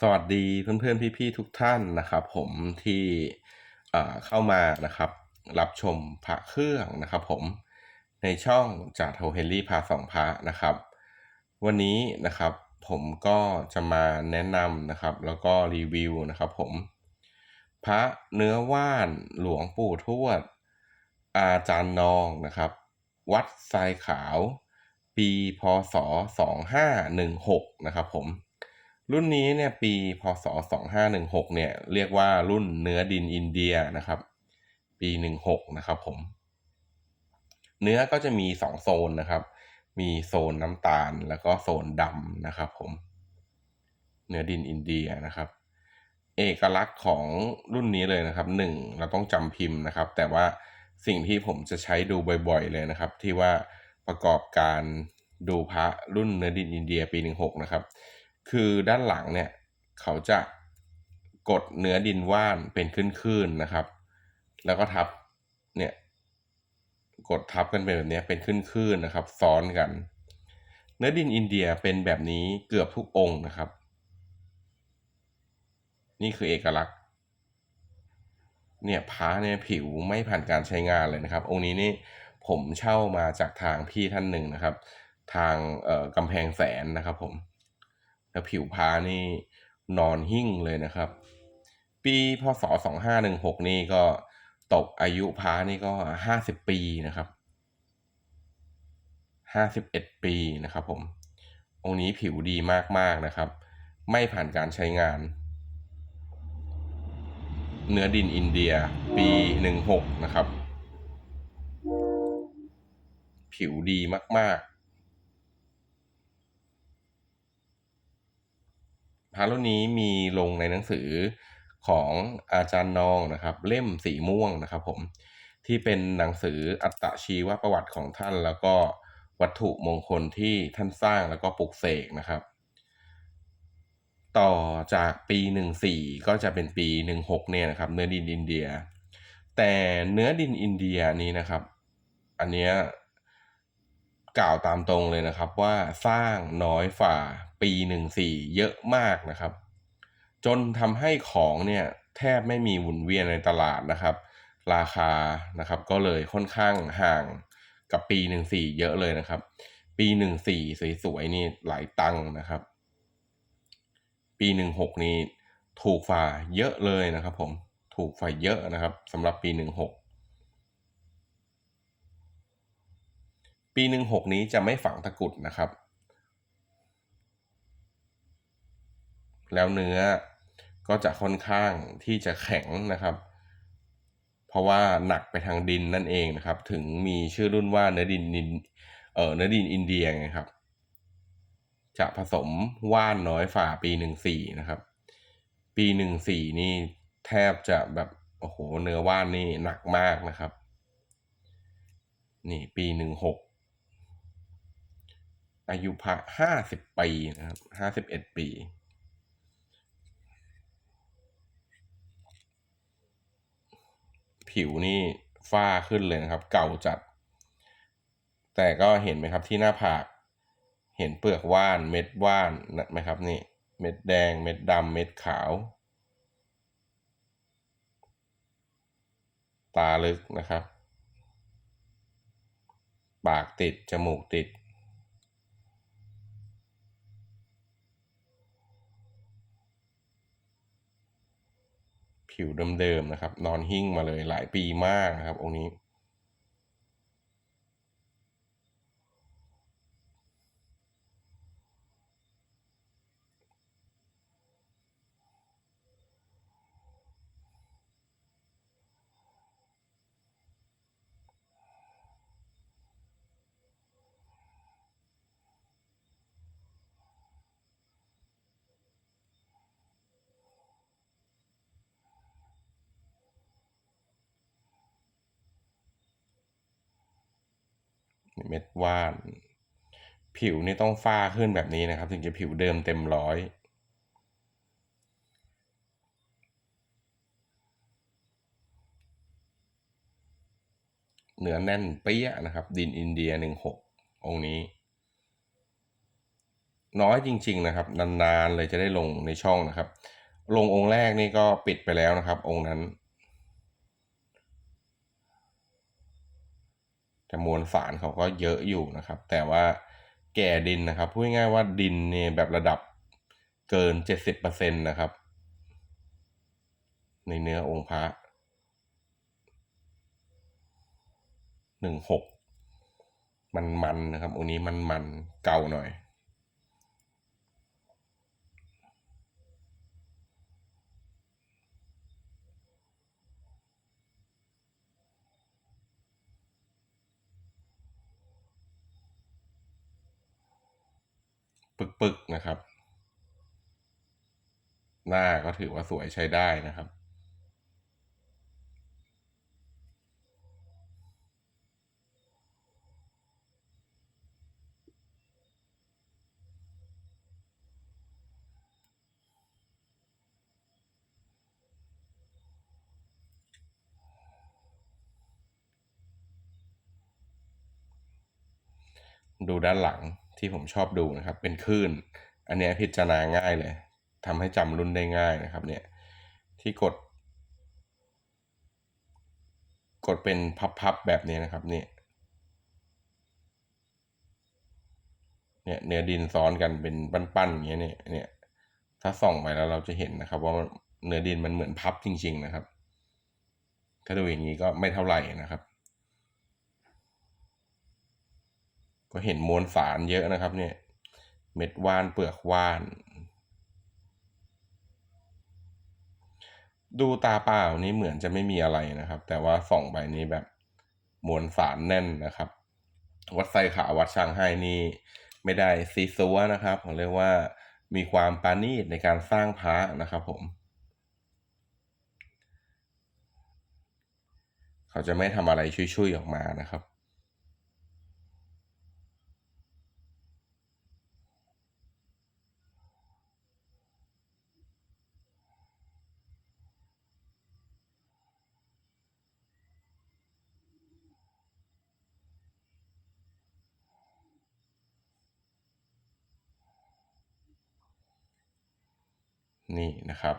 สวัสดีเพื่อนๆพี่ๆทุกท่านนะครับ ผมที่เข้ามานะครับ รับชมพระเครื่องนะครับ ผมในช่องจากโทเฮนรี่พาสองพระนะครับ วันนี้นะครับผมก็จะมาแนะนำนะครับ แล้วก็รีวิวนะครับ ผม พระเนื้อว่านหลวงปู่ทวด อาจารย์นองนะครับ วัดทรายขาว ปีพศ2516นะครับ ผม รุ่นนี้เนี่ยปีพศ 2516 เนี่ยเรียกว่ารุ่นเนื้อดินอินเดียนะครับ ปี 16 นะครับผม เนื้อก็จะมี 2 โซนนะครับ มีโซนน้ำตาลแล้วก็โซนดำนะครับผม เนื้อดินอินเดียนะครับ เอกลักษณ์ของรุ่นนี้เลยนะครับหนึ่งเราต้องจำพิมพ์นะครับ แต่ว่าสิ่งที่ผมจะใช้ดูบ่อยๆเลยนะครับ ที่ว่าประกอบการดูพระรุ่นเนื้อดินอินเดียปี 16 นะครับ คือด้านหลังเนี่ยเขาจะกดเนื้อดินว่านเป็นขึ้นๆนะครับ แล้วก็ทับเนี่ยกดทับกันเป็นแบบนี้เป็นขึ้นๆนะครับ ซ้อนกัน เนื้อดินอินเดียเป็นแบบนี้เกือบทุกองค์นะครับ นี่คือเอกลักษณ์เนี่ยพระเนี่ยผิวไม่ผ่านการใช้งานเลยนะครับ องค์นี้นี่ผมเช่ามาจากทางพี่ท่านหนึ่งนะครับ ทางเอ่อกำแพงแสนนะครับผม แล้วผิวพระนี่นอนหิ้งเลยนะครับ ปีพศ 2516 นี่ก็ตกอายุพระนี่ก็ 50 ปีนะครับ 51 ปีนะครับผม องค์นี้ผิวดีมากๆนะครับ ไม่ผ่านการใช้งาน เนื้อดินอินเดียปี 16 นะครับ ผิวดีมากๆ พระรุ่นนี้มีลงในหนังสือของอาจารย์นองนะครับ เล่มสีม่วงนะครับผมที่เป็นหนังสืออัตชีวประวัติของท่าน แล้วก็วัตถุมงคลที่ท่านสร้างแล้วก็ปลุกเสกนะครับ ต่อจากปี 14 ก็จะเป็นปี 16 เนี่ยนะครับ เนื้อดินอินเดีย แต่เนื้อดินอินเดียนี้นะครับ อันเนี้ย กล่าวตามตรงเลยนะครับว่าสร้างน้อยฝ่าปี14เยอะมากนะครับ จนทำให้ของเนี่ยแทบไม่มีหมุนเวียนในตลาดนะครับ ราคานะครับก็เลยค่อนข้างห่างกับปี14เยอะเลยนะครับ ปี14สวยๆนี่หลายตังค์นะครับ ปี16นี่ถูกฝ่าเยอะเลยนะครับ ผมถูกฝ่าเยอะนะครับสำหรับปี16 ปี16นี้จะไม่ฝังตะกุดนะครับ แล้วเนื้อก็จะค่อนข้างที่จะแข็งนะครับ เพราะว่าหนักไปทางดินนั่นเองนะครับ ถึงมีชื่อรุ่นว่าเนื้อดินดินเอ่อเนื้อดินอินเดียไงครับ จะผสมว่านน้อยฝ่าปีหนึ่งสี่นะครับ ปีหนึ่งสี่นี่แทบจะแบบโอ้โหเนื้อว่านนี่หนักมากนะครับ นี่ปีหนึ่งหก อายุพระห้าสิบปีนะครับห้าสิบเอ็ดปี ผิวนี่ฝ้าขึ้นเลยนะครับ เก่าจัด แต่ก็เห็นไหมครับที่หน้าผาก เห็นเปลือกว่านเม็ดว่านไหมครับนี่ เม็ดแดง เม็ดดำเม็ดขาว ตาลึกนะครับ ปากติด จมูกติด ผิวเดิมๆนะครับ นอนหิ้งมาเลยหลายปีมากนะครับองค์นี้ เม็ดว่าน ผิวนี่ต้องฝ้าขึ้นแบบนี้นะครับ ถึงจะผิวเดิมเต็มร้อยเนื้อแน่นเปี้ยนะครับ ดินอินเดียหนึ่งหกองนี้ น้อยจริง ๆนะครับ นานๆเลยจะได้ลงในช่องนะครับ ลงองค์แรกนี่ก็ปิดไปแล้วนะครับ องค์นั้น แต่มวลสารเขาก็เยอะอยู่นะครับ แต่ว่าแก่ดินนะครับพูดง่ายว่าดินเนี่ยแบบระดับเกิน 70%นะครับ ในเนื้อองค์พระ16มันมันนะครับองค์นี้มันมันเก่าหน่อย ปึกๆนะครับ หน้าก็ถือว่าสวยใช้ได้นะครับดูด้านหลัง ที่ผมชอบดูนะครับ เป็นคลื่น อันเนี้ยพิจารณาง่ายเลยทำให้จำรุ่นได้ง่ายนะครับเนี่ยที่กด กดเป็นพับๆแบบนี้นะครับเนี่ยเนี่ยเนื้อดินซ้อนกันเป็นปั้นๆอย่างเงี้ยเนี่ยเนี่ยถ้าส่องไปแล้วเราจะเห็นนะครับ ว่าเนื้อดินมันเหมือนพับจริง ๆ นะครับ ถ้าดูอย่างนี้ก็ไม่เท่าไหร่นะครับ ก็เห็นมวลสารเยอะนะครับเนี่ย เม็ดว่านเปลือกว่าน ดูตาเปล่านี้เหมือนจะไม่มีอะไรนะครับ แต่ว่าส่องไปนี้แบบมวลสารแน่นนะครับ วัดไซขาวัดช่างให้นี่ไม่ได้ซีซัวนะครับผมเรียกว่ามีความปานีตในการสร้างพระนะครับผม เขาจะไม่ทำอะไรชุยๆออกมานะครับ นี่นะครับ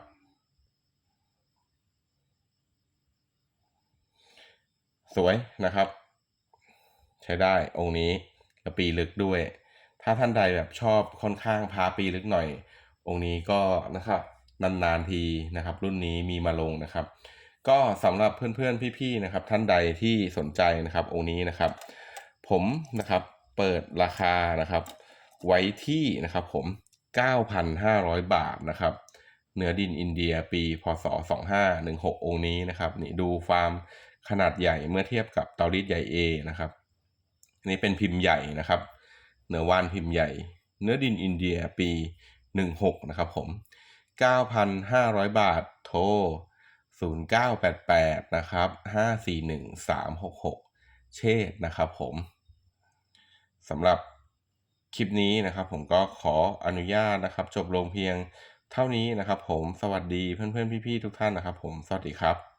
สวยนะครับ ใช้ได้องค์นี้กระปีลึกด้วย ถ้าท่านใดแบบชอบค่อนข้างพาปีลึกหน่อย องค์นี้ก็นะครับนานๆทีนะครับ รุ่นนี้มีมาลงนะครับ ก็สำหรับเพื่อนๆพี่ๆนะครับ ท่านใดที่สนใจนะครับ องค์นี้นะครับ ผมนะครับเปิดราคานะครับ ไว้ที่นะครับผม 9,500 บาทนะครับ เนื้อดินอินเดียปี พศ 2516 องค์นี้นะครับนี่ดูฟาร์มขนาดใหญ่เมื่อเทียบกับเตารีดใหญ่ A นะครับนี่เป็นพิมพ์ใหญ่นะครับ เนื้อว่านพิมพ์ใหญ่ เนื้อดินอินเดียปี 16 นะครับผม 9,500 บาทโทร 0988 นะครับ 541 366 เชษนะครับผมสำหรับคลิปนี้นะครับผมก็ขออนุญาตนะครับ จบลงเพียง เท่านี้นะครับผมสวัสดีเพื่อนๆพี่ๆทุกท่านนะครับผมสวัสดีครับ